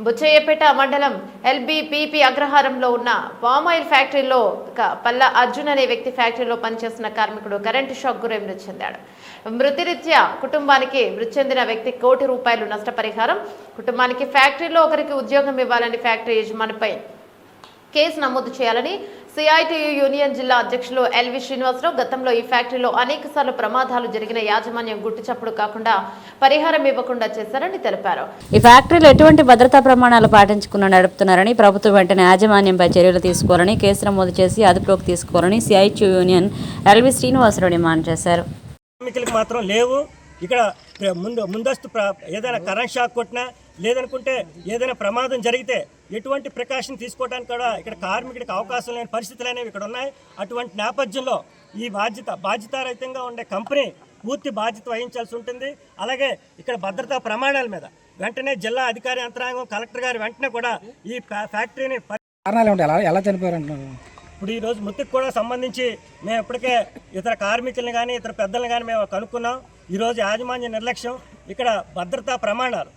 బుచ్చయ్యపేట మండలం ఎల్బీపీపీ అగ్రహారంలో ఉన్న పామాయిల్ ఫ్యాక్టరీలో ఒక పల్ల అర్జున్ అనే వ్యక్తి ఫ్యాక్టరీలో పనిచేస్తున్న కార్మికుడు కరెంటు షాక్ గురై మృతి చెందాడు. మృతిరీత్యా కుటుంబానికి మృతి చెందిన వ్యక్తి కోటి రూపాయలు నష్టపరిహారం. కుటుంబానికి ఫ్యాక్టరీలో ఒకరికి ఉద్యోగం ఇవ్వాలని ఫ్యాక్టరీ యజమానిపై కేసు నమోదు చేయాలని సిఐటియు యూనియన్ జిల్లా అధ్యక్షులు ఎల్వి శ్రీనివాసరావు గతంలో ఈ ఫ్యాక్టరీలో అనేక ప్రమాదాలు జరిగిన యాజమాన్యం గుట్టు చప్పుడు కాకుండా పరిహారం ఇవ్వకుండా చేశారని తెలిపారు. ఈ ఫ్యాక్టరీలో ఎటువంటి భద్రతా ప్రమాణాలు పాటించకుండా నడుపుతున్నారని ప్రభుత్వం వెంటనే యాజమాన్యంపై చర్యలు తీసుకోవాలని కేసు నమోదు చేసి అదుపులోకి తీసుకోవాలని CIT union LV Srinivasarao demand చేశారు. మాత్రం లేవు. ఇక్కడ ముందు ముందస్తు ప్ర- ఏదైనా కరెంట్ షాక్ కొట్టినా లేదనుకుంటే ఏదైనా ప్రమాదం జరిగితే ఎటువంటి ప్రికాషన్ తీసుకోవడానికి కూడా ఇక్కడ కార్మికుడికి అవకాశం లేని పరిస్థితులు అనేవి ఇక్కడ ఉన్నాయి. అటువంటి నేపథ్యంలో ఈ బాధ్యత బాధ్యతారహితంగా ఉండే కంపెనీ పూర్తి బాధ్యత వహించాల్సి ఉంటుంది. అలాగే ఇక్కడ భద్రతా ప్రమాణాల మీద వెంటనే జిల్లా అధికారి యంత్రాంగం కలెక్టర్ గారు వెంటనే కూడా ఈ ఫ్యా- ఫ్యాక్టరీని కారణాలు ఎలా ఎలా చనిపోయారు అంటున్నారు ఇప్పుడు ఈరోజు మృతికి కూడా సంబంధించి మేము ఇప్పటికే ఇతర కార్మికుల్ని కానీ ఇతర పెద్దల్ని కానీ మేము కనుక్కున్నాం. ఈరోజు యాజమాన్య నిర్లక్ష్యం ఇక్కడ భద్రతా ప్రమాణాలు.